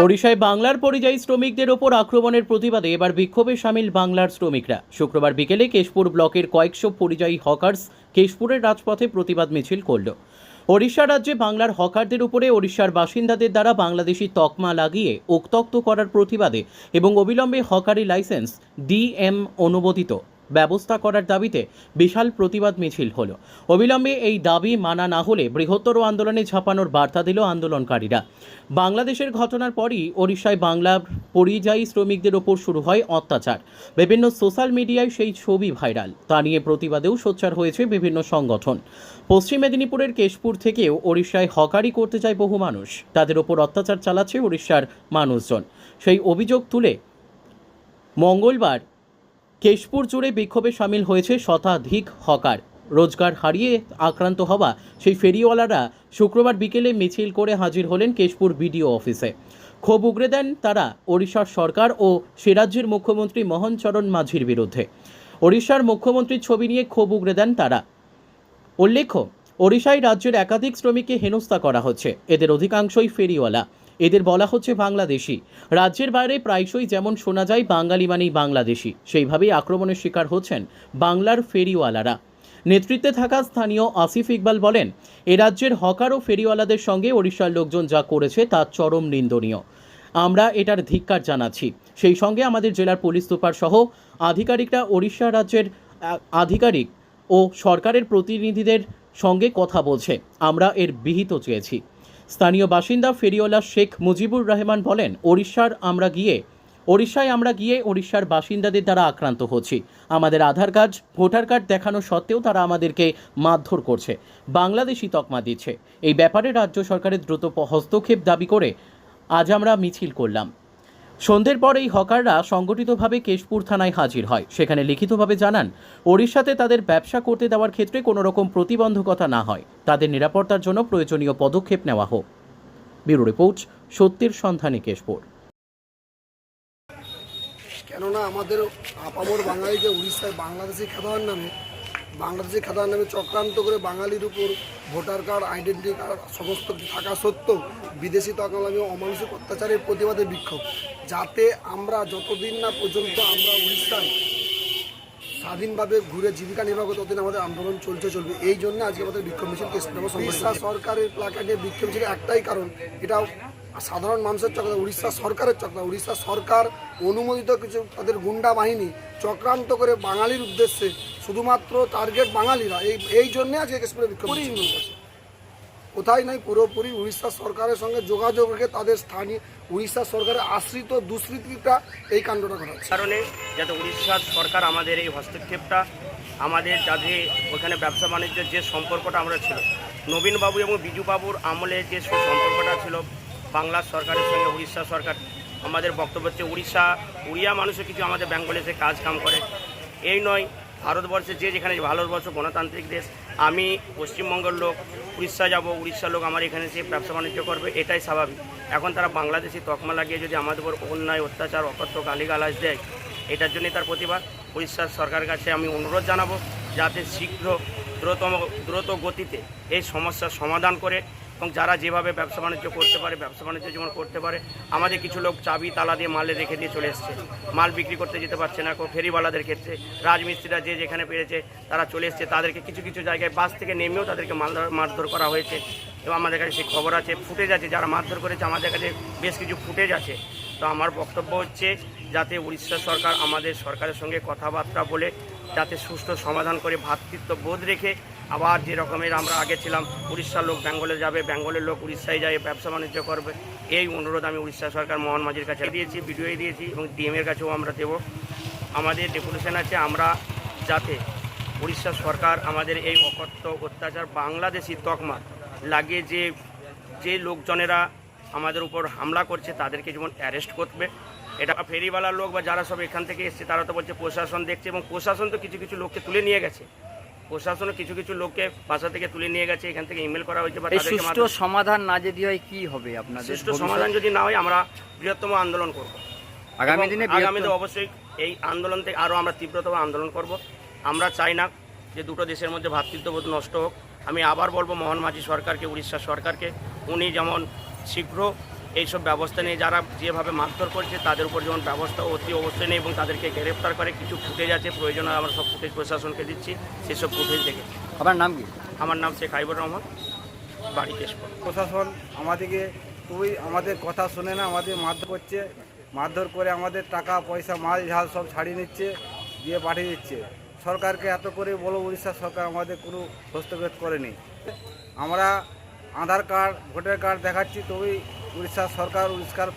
ওড়িশায় বাংলার পরিযায়ী শ্রমিকদের ওপর আক্রমণের প্রতিবাদে এবার বিক্ষোভে সামিল বাংলার শ্রমিকরা। শুক্রবার বিকেলে কেশপুর ব্লকের কয়েকশো পরিযায়ী হকার্স কেশপুরের রাজপথে প্রতিবাদ মিছিল করল। ওড়িশা রাজ্যে বাংলার হকারদের উপরে ওড়িশার বাসিন্দাদের দ্বারা বাংলাদেশি তকমা লাগিয়ে উক্তক্ত করার প্রতিবাদে এবং অবিলম্বে হকারি লাইসেন্স, ডিএম, অনুমোদিত। ব্যবস্থা করার দাবিতে বিশাল প্রতিবাদ মিছিল হলো। অবিলম্বে এই দাবি মানা না হলে বৃহত্তর আন্দোলনে ঝাঁপানোর বার্তা দিল আন্দোলনকারীরা। বাংলাদেশের ঘটনার পরই ওড়িশায় বাংলা পরিযায়ী শ্রমিকদের ওপর শুরু হয় অত্যাচার। বিভিন্ন সোশ্যাল মিডিয়ায় সেই ছবি ভাইরাল। তা নিয়ে প্রতিবাদেও সোচ্চার হয়েছে বিভিন্ন সংগঠন। পশ্চিম মেদিনীপুরের কেশপুর থেকেও ওড়িশায় হকারি করতে চায় বহু মানুষ। তাদের ওপর অত্যাচার চালাচ্ছে ওড়িশার মানুষজন। সেই অভিযোগ তুলে মঙ্গলবার কেশপুর জুড়ে বিক্ষোভে সামিল হয়েছে শতাধিক হকার। রোজগার হারিয়ে আক্রান্ত হওয়া সেই ফেরিওয়ালারা শুক্রবার বিকেলে মিছিল করে হাজির হলেন কেশপুর বিডিও অফিসে। ক্ষোভ উগরে দেন তারা ওড়িশার সরকার ও সে রাজ্যের মুখ্যমন্ত্রী মোহন চরণ মাঝির বিরুদ্ধে। ওড়িশার মুখ্যমন্ত্রীর ছবি নিয়ে ক্ষোভ উগরে দেন তারা। উল্লেখ্য, ওড়িশায় রাজ্যের একাধিক শ্রমিককে হেনস্থা করা হচ্ছে। এদের অধিকাংশই ফেরিওয়ালা। এদের বলা হচ্ছে বাংলাদেশি। রাজ্যের বাইরে প্রায়শই যেমন শোনা যায়, বাঙালি মানেই বাংলাদেশি। সেইভাবেই আক্রমণের শিকার হচ্ছেন বাংলার ফেরিওয়ালারা। নেতৃত্বে থাকা স্থানীয় আসিফ ইকবাল বলেন, এ রাজ্যের হকার ও ফেরিওয়ালাদের সঙ্গে ওড়িশার লোকজন যা করেছে তা চরম নিন্দনীয়। আমরা এটার ধিক্কার জানাচ্ছি। সেই সঙ্গে আমাদের জেলার পুলিশ সুপার সহ আধিকারিকরা ওড়িশা রাজ্যের আধিকারিক ও সরকারের প্রতিনিধিদের সঙ্গে কথা বলছে। আমরা এর বিহিত চেয়েছি। স্থানীয় বাসিন্দা ফেরিওয়ালা শেখ মুজিবুর রহমান বলেন, ওড়িশার আমরা গিয়ে, ওড়িশায় আমরা গিয়ে ওড়িশার বাসিন্দাদের দ্বারা আক্রান্ত হচ্ছি। আমাদের আধার কার্ড, ভোটার কার্ড দেখানো সত্ত্বেও তারা আমাদেরকে মারধর করছে। বাংলাদেশি তকমা দিচ্ছে। এই ব্যাপারে রাজ্য সরকারের দ্রুত হস্তক্ষেপ দাবি করে আজ আমরা মিছিল করলাম। সন্ধ্যের পর এই হকাররা সংগঠিতভাবে কেশপুর থানায় হাজির হয়। সেখানে লিখিতভাবে জানান, ওড়িশাতে তাদের ব্যবসা করতে দেওয়ার ক্ষেত্রে কোনো রকম প্রতিবন্ধকতা না হয়। তাদের নিরাপত্তার জন্য প্রয়োজনীয় পদক্ষেপ নেওয়া হোক। ব্যুরো রিপোর্ট, সত্যের সন্ধানে কেশপুর। কেননা আমাদের আপামর বাঙালিকে উড়িষ্যায় বাংলাদেশি খেদাওয়ার নামে বাংলাদেশি খেদাওয়ার নামে চক্রান্ত করে বাঙালির উপর ভোটার কার্ড, আইডেন্টি কার্ড সমস্ত থাকা সত্ত্বেও বিদেশি তকলামি ও অমানসিক অত্যাচারের প্রতিবাদে বিক্ষোভ। যাতে আমরা যতদিন না পর্যন্ত আমরা উড়িষ্যায় স্বাধীনভাবে ঘুরে জীবিকা নির্বাহ করতে ততদিন আমাদের আন্দোলন চলছে চলবে, এই জন্য আজকে আমাদের বিক্ষোভ মিছিল উড়িষ্যা সরকারের প্লাকার্ডে বিক্ষোভ মিছিল একটাই কারণ এটা সাধারণ মানুষের চক্র উড়িষ্যা সরকারের চক্র উড়িষ্যা সরকার অনুমোদিত কিছু তাদের গুন্ডা বাহিনী চক্রান্ত করে বাঙালির উদ্দেশ্যে শুধুমাত্র টার্গেট বাঙালিরা। এই এই জন্যে আজকে কেশপুরে বিক্ষোভ করেছে। কোথায় নাই পুরোপুরি উড়িষ্যা সরকারের সঙ্গে যোগাযোগ রেখে তাদের স্থানীয় উড়িষ্যা সরকারের আশ্রিত দুষ্কৃতিটা এই কাণ্ডটা ঘটাচ্ছে। কারণে যাতে উড়িষ্যার সরকার আমাদের এই হস্তক্ষেপটা আমাদের যাতে ওখানে ব্যবসা বাণিজ্যের যে সম্পর্কটা আমরা ছিল নবীনবাবু এবং বিজুবাবুর আমলে যে সম্পর্কটা ছিল বাংলা সরকারের সঙ্গে উড়িষ্যা সরকার, আমাদের বক্তব্য হচ্ছে উড়িষ্যা, উড়িয়া মানুষও কিছু আমাদের বেঙ্গলে এসে কাজ কাম করে। এই নয় ভারতবর্ষে যে যেখানে ভারতবর্ষ গণতান্ত্রিক দেশ, আমি পশ্চিমবঙ্গের লোক, উড়িষ্যা যাব, উড়িষ্যার লোক আমার এখানে এসে ব্যবসা বাণিজ্য করবে, এটাই স্বাভাবিক। এখন তারা বাংলাদেশি তকমা লাগিয়ে যদি আমাদের উপর অন্যায়, অত্যাচার, অকথ্য, গালিগালাজ দেয়, এটার জন্যই তার প্রতিবাদ। উড়িষ্যার সরকারের কাছে আমি অনুরোধ জানাব, যাতে শীঘ্র দ্রুততম দ্রুত গতিতে এই সমস্যার সমাধান করে এবং যারা যেভাবে ব্যবসা বাণিজ্য করতে পারে, ব্যবসা বাণিজ্য যেমন করতে পারে, আমাদের কিছু লোক চাবি, তালা দিয়ে মালে রেখে দিয়ে চলে এসছে। মাল বিক্রি করতে যেতে পারছে না ফেরিওয়ালাদের ক্ষেত্রে। রাজমিস্ত্রিরা যে যেখানে পেরেছে, তারা চলে এসছে। তাদেরকে কিছু কিছু জায়গায় বাস থেকে নেমেও তাদেরকে মালধর মারধর করা হয়েছে। এবং আমাদের কাছে সেই খবর আছে, ফুটেজ আছে, যারা মারধর করেছে, আমাদের কাছে বেশ কিছু ফুটেজ আছে। তো আমার বক্তব্য হচ্ছে, যাতে উড়িষ্যা সরকার আমাদের সরকারের সঙ্গে কথাবার্তা বলে, যাতে সুষ্ঠু সমাধান করে ভ্রাতৃত্ব বোধ রেখে আবার যে রকমের আমরা আগে ছিলাম, উড়িষ্যার লোক বেঙ্গলে যাবে, বেঙ্গলের লোক উড়িষ্যায় যাবে ব্যবসা বাণিজ্য করবে। এই অনুরোধ আমি উড়িষ্যা সরকার মোহন মাঝির কাছে দিয়েছি ভিডিওয়ে দিয়েছি এবং ডিএমের কাছেও আমরা দেবো। আমাদের ডেপুটেশন আছে, আমরা যাতে উড়িষ্যা সরকার আমাদের এই অকথ্য অত্যাচার, বাংলাদেশি তকমা লাগে যে যে লোকজনেরা আমাদের উপর হামলা করছে, তাদেরকে যেমন অ্যারেস্ট করবে। এটা ফেরিওয়ালার লোক বা যারা সব এখান থেকে এসছে, তারা তো বলছে প্রশাসন দেখছে এবং প্রশাসন তো কিছু কিছু লোককে তুলে নিয়ে গেছে। প্রশাসনও কিছু কিছু লোককে বাসা থেকে তুলে নিয়ে গেছে এখান থেকে ইমেল করা হয়েছে বা সুষ্ঠু সমাধান না যদি হয় কি হবে আপনাদের সুষ্ঠু সমাধান যদি না হয় আমরা বৃহত্তম আন্দোলন করব। আগামী দিনে আগামীতে অবশ্যই এই আন্দোলন থেকে আরও আমরা তীব্রতম আন্দোলন করব। আমরা চাই না যে দুটো দেশের মধ্যে ভ্রাতৃত্ববোধ নষ্ট হোক। আমি আবার বলব মোহন মাঝি সরকারকে উড়িষ্যা সরকারকে উনি যেমন শীঘ্র এইসব ব্যবস্থা নিয়ে যারা যেভাবে মারধর করছে তাদের উপর যেমন ব্যবস্থা অতি অবশ্যই নেই এবং তাদেরকে গ্রেফতার করে কিছু ফুটেজ আছে প্রয়োজন হয় আমরা সব ফুটেজ প্রশাসনকে দিচ্ছি সেসব ফুটেজ দেখে। আমার নাম কি? আমার নাম শেখ হাইবুর রহমান বাড়ি কেশপুর। প্রশাসন আমাদেরকে খুবই আমাদের কথা শুনে না আমাদের মারধর করছে মারধর করে আমাদের টাকা পয়সা মাল ঝাল সব ছাড়িয়ে নিচ্ছে দিয়ে পাঠিয়ে দিচ্ছে। সরকারকে এত করে বলো উড়িষ্যা সরকার আমাদের কোনো হস্তক্ষেপ করেনি। আমরা আধার কার্ড ভোটার কার্ড দেখাচ্ছি তবেই উড়িষ্যা সরকার উড়িষ্যার